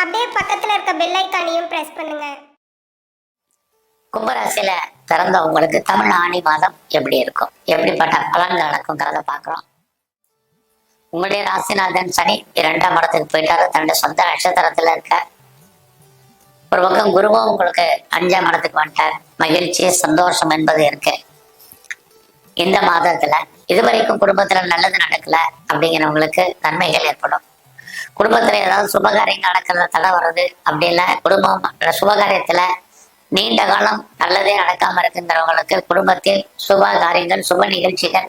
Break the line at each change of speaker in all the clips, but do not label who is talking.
அப்படியே பக்கத்துல இருக்க பெல் ஐக்கானையும் பிரஸ் பண்ணுங்க.
கும்பராசியில பிறந்தவங்களுக்கு தமிழ் ஆணி மாதம் எப்படி இருக்கும்? எப்படிப்பட்ட பலன் நடக்குங்கிறத பார்க்குறோம். உங்களுடைய ராசிநாதன் சனி இரண்டாம் இடத்துக்கு போயிட்டாரு. தன்னுடைய சொந்த நட்சத்திரத்துல இருக்க ஒரு பக்கம் குருவும் உங்களுக்கு அஞ்சாம் இடத்துக்கு வந்துட்டார். மகிழ்ச்சி சந்தோஷம் என்பது இருக்கு. இந்த மாதத்துல இதுவரைக்கும் குடும்பத்துல நல்லது நடக்கல அப்படிங்கிறவங்களுக்கு நன்மைகள் ஏற்படும். குடும்பத்துல ஏதாவது சுபகாரியங்கள் நடக்கிறத தடை வருது அப்படி இல்லை. குடும்பம் சுபகாரியத்துல நீண்ட காலம் நல்லதே நடக்காம இருக்குங்கிறவங்களுக்கு குடும்பத்தில் சுப காரியங்கள் சுப நிகழ்ச்சிகள்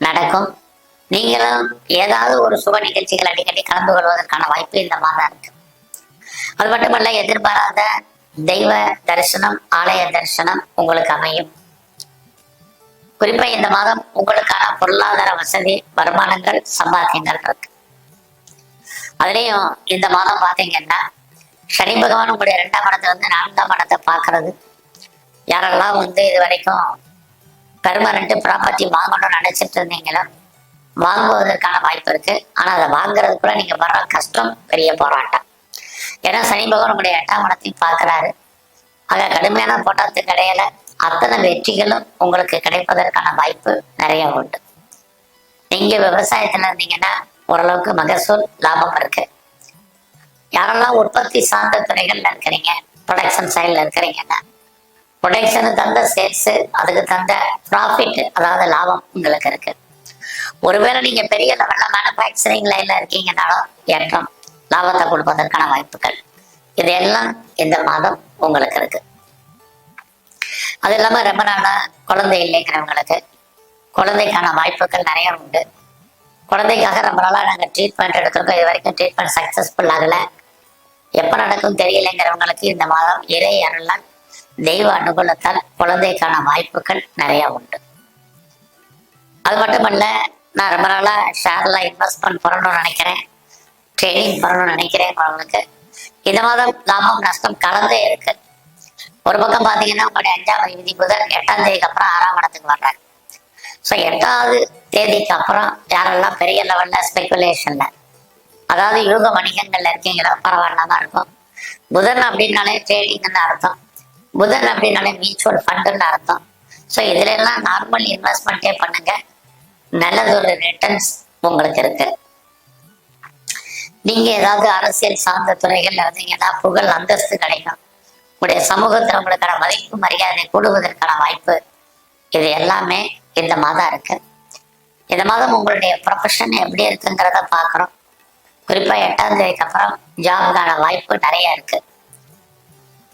நடக்கும். நீங்களும் ஏதாவது ஒரு சுப நிகழ்ச்சிகள் அடிக்கடி கலந்து கொள்வதற்கான வாய்ப்பு இந்த மாதம் இருக்கு. அது மட்டுமல்ல எதிர்பாராத தெய்வ தரிசனம் ஆலய தரிசனம் உங்களுக்கு அமையும். குறிப்பா இந்த மாதம் உங்களுக்கான பொருளாதார வசதி வருமானங்கள் சம்பாத்தியங்கள் இருக்கு. அதுலயும் இந்த மாதம் பாத்தீங்கன்னா சனி பகவான் உங்களுடைய இரண்டாம் படத்தை வந்து நான்காம் படத்தை பார்க்கறது. யாரெல்லாம் வந்து இது வரைக்கும் பெர்மனண்ட் ப்ராப்பர்ட்டி வாங்கணும்னு நினைச்சிட்டு இருந்தீங்களோ வாங்குவதற்கான வாய்ப்பு இருக்கு. ஆனா அதை வாங்குறதுக்குள்ள நீங்க வர கஷ்டம் பெரிய போராட்டம். ஏன்னா சனி பகவான் உங்களுடைய எட்டாம் இடத்தையும் பார்க்கிறாரு. ஆக கடுமையான போட்டத்துக்கு இடையில அத்தனை வெற்றிகளும் உங்களுக்கு கிடைப்பதற்கான வாய்ப்பு நிறைய உண்டு. நீங்க விவசாயத்துல இருந்தீங்கன்னா ஓரளவுக்கு மகசூல் லாபம் இருக்கு. யாரெல்லாம் உற்பத்தி சார்ந்த துறைகள்ல இருக்கிறீங்க ப்ரொடக்ஷன் சைடில் இருக்கிறீங்கன்னா ப்ரொடக்ஷனு தந்த சேல்ஸ் அதுக்கு தந்த ப்ராஃபிட் அதாவது லாபம் உங்களுக்கு இருக்கு. ஒருவேளை நீங்க பெரிய லெவல்ல மேனுஃபேக்சரிங் லைன்ல இருக்கீங்கனாலும் ஏற்றம் லாபத்தை கொடுப்பதற்கான வாய்ப்புகள். இதெல்லாம் இந்த மாதம் உங்களுக்கு இருக்கு. அது இல்லாம ரொம்ப நாளா குழந்தை இல்லைங்கிறவங்களுக்கு குழந்தைக்கான வாய்ப்புகள் நிறைய உண்டு. குழந்தைக்காக நம்மளால நாங்கள் நாங்க ட்ரீட்மெண்ட் எடுக்கிறோம் இது வரைக்கும் ட்ரீட்மெண்ட் சக்சஸ்ஃபுல் ஆகல. எப்ப நடக்கும் தெரியலைங்கிறவங்களுக்கு இந்த மாதம் இறை அருளால் தெய்வ அனுகூலத்தால் குழந்தைக்கான வாய்ப்புகள் நிறைய உண்டு. அது மட்டுமல்ல நான் ரொம்ப நாளாக ஷேர்ல இன்வெஸ்ட்மெண்ட் பண்ணணும்னு நினைக்கிறேன். ட்ரேடிங் பண்ணணும்னு நினைக்கிறேன் உங்களுக்கு. இந்த மாதம் லாபம் நஷ்டம் கலந்தே இருக்கு. ஒரு பக்கம் பாத்தீங்கன்னா உங்களுடைய அஞ்சாம் தேதி புதன் எட்டாம் தேதிக்கு அப்புறம் ஆறாம் இடத்துக்கு வர்றாரு. ஸோ எட்டாவது தேதிக்கு அப்புறம் யாரெல்லாம் பெரிய லெவல்ல ஸ்பெகுலேஷன்ல அதாவது யூக வணிகங்கள்ல இருக்கீங்களோ? தான் இருக்கும். புதன் அப்படின்னாலே ட்ரேடிங்னு அர்த்தம். புதன் அப்படின்னாலே மியூச்சுவல் ஃபண்டுன்னு அர்த்தம். ஸோ இதுல எல்லாம் நார்மல் இன்வெஸ்ட்மெண்ட்டே பண்ணுங்க. நல்லதொரு ரிட்டர்ன்ஸ் உங்களுக்கு இருக்கு. நீங்க ஏதாவது அரசியல் சார்ந்த துறைகள்ல இருந்தீங்கன்னா புகழ் அந்தஸ்து கிடைக்கும். உங்களுடைய சமூகத்துல உங்களுக்கான மதிப்பு மரியாதை கூடுவதற்கான வாய்ப்பு. இது எல்லாமே இந்த மாதம் இருக்கு. இந்த மாதம் உங்களுடைய ப்ரொஃபஷன் எப்படி இருக்குங்கிறத பார்க்குறோம். குறிப்பா எட்டாம் தேதிக்கு அப்புறம் ஜாபுக்கான வாய்ப்பு நிறைய இருக்கு.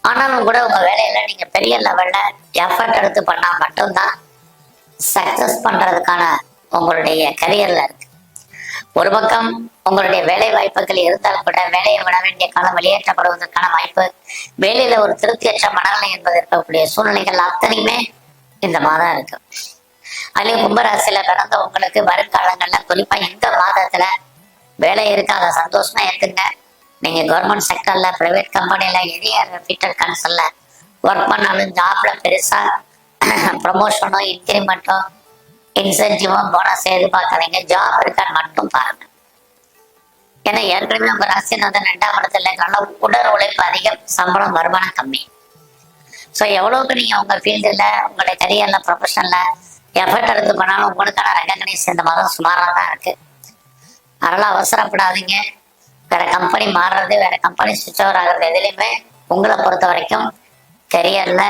ஆனாலும் கூட உங்க வேலையில நீங்க பெரிய லெவல்ல எஃபர்ட் எடுத்து பண்ணா மட்டும்தான் சக்சஸ் பண்றதுக்கான உங்களுடைய கரியர்ல இருக்கு. ஒரு பக்கம் உங்களுடைய வேலை வாய்ப்புகள் இருந்தால் கூட வேலையை விட வேண்டிய காலம் வெளியேற்றப்படுவதற்கான வாய்ப்பு வேலையில ஒரு திருப்தியற்ற மனநிலை என்பது இருக்கக்கூடிய சூழ்நிலைகள் அத்தனையுமே இந்த மாதம் இருக்கு. அதுலயும் கும்பராசியில பிறந்தவங்களுக்கு வருங்காலங்கள்ல குறிப்பா இந்த மாதத்துல வேலை இருக்கு அதை சந்தோஷமா இருக்குங்க. நீங்க கவர்மெண்ட் செக்டர்ல பிரைவேட் கம்பெனில எதைய ரிப்பீட்டட் கன்சல்ல ஒர்க் பண்ணாலும் ஜாப்ல பெருசா ப்ரமோஷனோ இன்க்ரிமெண்ட்டோ இன்சென்டிவோ போனஸ் எதிர்பார்க்காதீங்க. ஜாப் இருக்கான்னு மட்டும் பாருங்க. ஏன்னா ஏற்கனவே உங்க ராசிநாதன் ரெண்டாம் இடத்துல இருக்கனால உடல் உழைப்பு அதிகம் சம்பளம் வருமானம் கம்மி. ஸோ எவ்வளவுக்கு நீங்க உங்க ஃபீல்டுல உங்களுடைய கரியர்ல ப்ரொஃபஷன்ல எஃபர்ட் எடுத்து பண்ணாலும் உங்களுக்கான ரெக்கக்னைஸ் இந்த மாதம் சுமாராக தான் இருக்கு. அதனால அவசரப்படாதீங்க. வேற கம்பெனி மாறுறது வேற கம்பெனி சுவிச் ஓவர் ஆகுறது எதுலையுமே உங்களை பொறுத்த வரைக்கும் கரியர்ல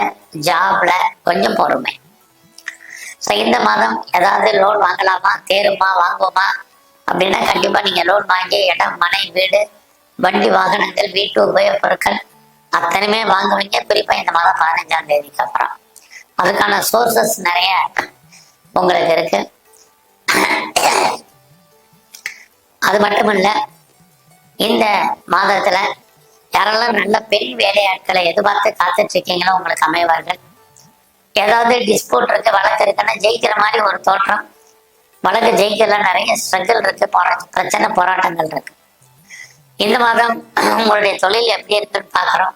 ஜாப்ல கொஞ்சம் பொறுமை. ஸோ இந்த மாதம் ஏதாவது லோன் வாங்கலாமா? தேருமா? வாங்குவோமா? அப்படின்னா கண்டிப்பா நீங்க லோன் வாங்கி இடம் மனை வீடு வண்டி வாகனங்கள் வீட்டு உபயோகப் பொருட்கள் அத்தனையுமே வாங்குவீங்க. குறிப்பா இந்த மாதம் பதினஞ்சாம் தேதிக்கு அப்புறம். அதுக்கான சோர்சஸ் நிறைய உங்களுக்கு இருக்கு அது மட்டுமல்ல இந்த மாதத்துல யாரெல்லாம் நல்ல பெரிய வேலையாட்களை எதிர்பார்த்து காத்துட்டு இருக்கீங்களோ உங்களுக்கு அமைவார்கள். ஏதாவது டிஸ்பியூட் இருக்கு வழக்கு இருக்குன்னா ஜெயிக்கிற மாதிரி ஒரு தோற்றம். வழக்கு ஜெயிக்கல நிறைய ஸ்ட்ரகிள் இருக்கு போரா பிரச்சனை போராட்டங்கள் இருக்கு. இந்த மாதம் உங்களுடைய தொழில் எப்படி இருக்குன்னு பாக்குறோம்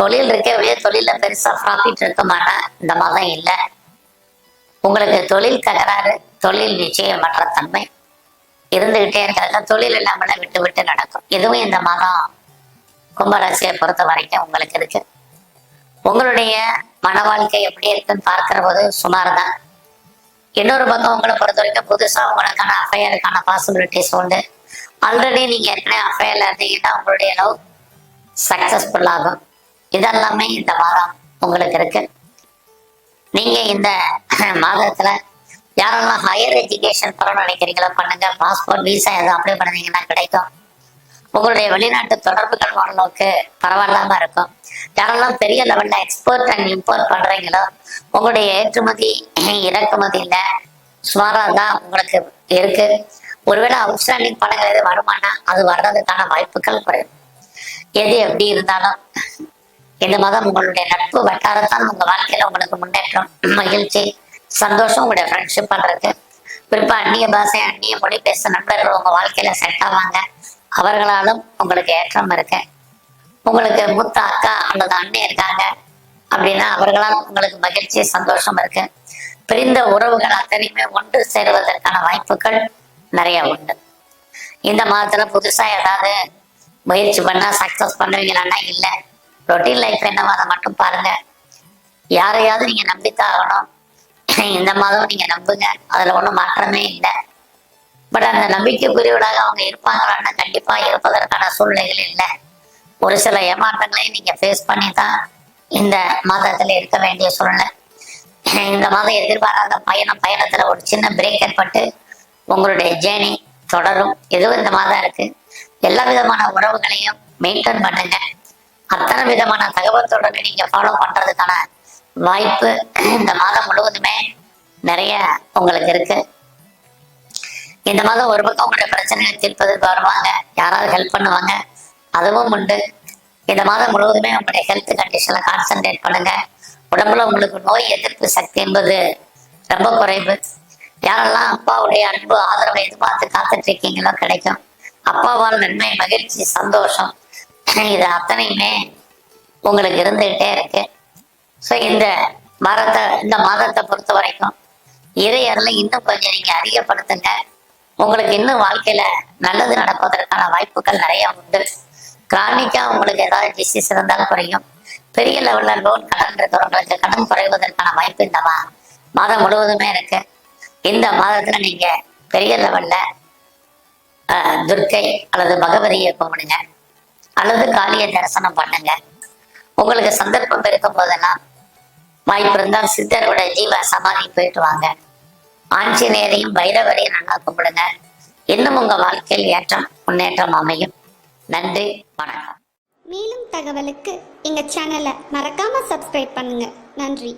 தொழில் இருக்கே ஒழிய தொழில பெருசா ப்ராஃபிட் இருக்க மாட்டேன். இந்த மாதம் இல்லை. உங்களுக்கு தொழில் தகராறு தொழில் நிச்சயமற்ற தன்மை. இருந்துகிட்டே இருக்கிறாங்க தொழில் இல்லாமல விட்டு விட்டு நடக்கும். இதுவும் இந்த மாதம் கும்பராசியை பொறுத்த வரைக்கும் உங்களுக்கு இருக்கு. உங்களுடைய மன வாழ்க்கை எப்படி இருக்குன்னு பார்க்கிற போது சுமார் தான் இன்னொரு பக்கம் உங்களை பொறுத்த வரைக்கும் புதுசா உங்களுக்கான அஃபையருக்கான பாசிபிலிட்டிஸ் உண்டு. ஆல்ரெடி நீங்க ஏற்கனவே அஃபையரில் இருந்தீங்கன்னா உங்களுடைய லவ் சக்சஸ்ஃபுல் ஆகும். இதெல்லாமே இந்த மாதம் உங்களுக்கு இருக்கு. நீங்க இந்த மாதத்துல யாரெல்லாம் ஹையர் எஜுகேஷன் பண்ணணும்னு நினைக்கிறீங்களோ பண்ணுங்க. பாஸ்போர்ட் விசா எதுவும் அப்ளை பண்ணீங்கன்னா கிடைக்கும். உங்களுடைய வெளிநாட்டு தொடர்புகள் ஓரளவுக்கு பரவாயில்லாம இருக்கும். யாரெல்லாம் பெரிய லெவல்ல எக்ஸ்போர்ட் அண்ட் இம்போர்ட் பண்றீங்களோ உங்களுடைய ஏற்றுமதி இறக்குமதியில சுமாரா தான் உங்களுக்கு இருக்கு. ஒருவேளை அவுட்ஸ்டாண்டிங் பணங்கள் எது வருமானா அது வர்றதுக்கான வாய்ப்புகள் குறையும் எது எப்படி இருந்தாலும் இந்த மாதம் உங்களுடைய நட்பு வட்டாரத்தான் உங்க வாழ்க்கையில உங்களுக்கு முன்னேற்றம் மகிழ்ச்சி சந்தோஷம் உங்களுடைய ஃப்ரெண்ட்ஷிப் பண்றது குறிப்பா அந்நிய பாஷை அந்நிய மொழி பேச நண்பர்கள் உங்க வாழ்க்கையில செட் ஆவாங்க. அவர்களாலும் உங்களுக்கு ஏற்றம் இருக்கு. உங்களுக்கு மூத்த அக்கா அல்லது அண்ணன் இருக்காங்க அப்படின்னா அவர்களால் உங்களுக்கு மகிழ்ச்சி சந்தோஷம் இருக்கு. பிரிந்த உறவுகள் அத்தனையுமே ஒன்று சேருவதற்கான வாய்ப்புகள் நிறைய உண்டு. இந்த மாதத்துல புதுசா ஏதாவது முயற்சி பண்ணா சக்சஸ் பண்ணுவீங்களான்னா இல்லை. ரொட்டீன் லைஃப் என்னவோ அதை மட்டும் பாருங்க. யாரையாவது நீங்க நம்பித்தான் ஆகணும் இந்த மாதம் நீங்க நம்புங்க. அதுல ஒன்றும் மாற்றமே இல்லை. பட் அந்த நம்பிக்கைக்குரியவர்களாக அவங்க இருப்பாங்களான்னா கண்டிப்பா இருப்பதற்கான சூழ்நிலைகள் இல்லை. ஒரு சில ஏமாற்றங்களையும் நீங்க ஃபேஸ் பண்ணி தான் இந்த மாதத்துல இருக்க வேண்டிய சூழ்நிலை. இந்த மாதம் எதிர்பாராத பயணம் பயணத்துல ஒரு சின்ன பிரேக் ஏற்பட்டு உங்களுடைய ஜேர்னி தொடரும். எதுவும் இந்த மாதம் இருக்கு. எல்லா விதமான உறவுகளையும் மெயின்டைன் பண்ணுங்க. அத்தனை விதமான தகவல் தொடர்பை நீங்க ஃபாலோ பண்றதுக்கான வாய்ப்பு இந்த மாதம் முழுவதுமே நிறைய உங்களுக்கு இருக்கு. இந்த மாதம் ஒரு பக்கம் உங்களுடைய பிரச்சனையை தீர்ப்பதற்கு வருவாங்க. யாராவது ஹெல்ப் பண்ணுவாங்க. அதுவும் உண்டு. இந்த மாதம் முழுவதுமே உங்களுடைய ஹெல்த் கண்டிஷன்ல கான்சென்ட்ரேட் பண்ணுங்க. உடம்புல உங்களுக்கு நோய் எதிர்ப்பு சக்தி என்பது ரொம்ப குறைவு. யாரெல்லாம் அப்பாவுடைய அன்பு ஆதரவை எதிர்பார்த்து காத்துட்டு இருக்கீங்களோ கிடைக்கும். அப்பாவால் நன்மை மகிழ்ச்சி சந்தோஷம். இது அத்தனையுமே உங்களுக்கு இருந்துகிட்டே இருக்கு. ஸோ இந்த மரத்தை இந்த மாதத்தை பொறுத்த வரைக்கும் இறையரில் இன்னும் கொஞ்சம் நீங்க அதிகப்படுத்துங்க. உங்களுக்கு இன்னும் வாழ்க்கையில நல்லது நடப்பதற்கான வாய்ப்புகள் நிறைய உண்டு. கிரானிக்கா உங்களுக்கு ஏதாவது டிசீஸ் இருந்தாலும் குறையும். பெரிய லெவல்ல லோன் கடன் இருக்கிறவங்களுக்கு கடன் குறைவதற்கான வாய்ப்பு இந்த மா மாதம் முழுவதுமே இருக்கு. இந்த மாதத்துல நீங்க பெரிய லெவல்ல ஆஹ், துர்க்கை அல்லது பகவதியை கும்பிடுங்க அல்லது காளியை தரிசனம் பண்ணுங்க. உங்களுக்கு சந்தர்ப்பம் இருக்கும் போதெல்லாம் வாய்ப்பு இருந்தால் சித்தரோட ஜீவ சமாதி போயிட்டு வாங்க. ஆஞ்சநேயரையும் பைரவரையும் நல்லா கும்பிடுங்க. இன்னும் உங்க வாழ்க்கையில் ஏற்றம் முன்னேற்றம் அமையும். நன்றி வணக்கம்.
மேலும் தகவலுக்கு எங்க சேனலை மறக்காம சப்ஸ்கிரைப் பண்ணுங்க. நன்றி.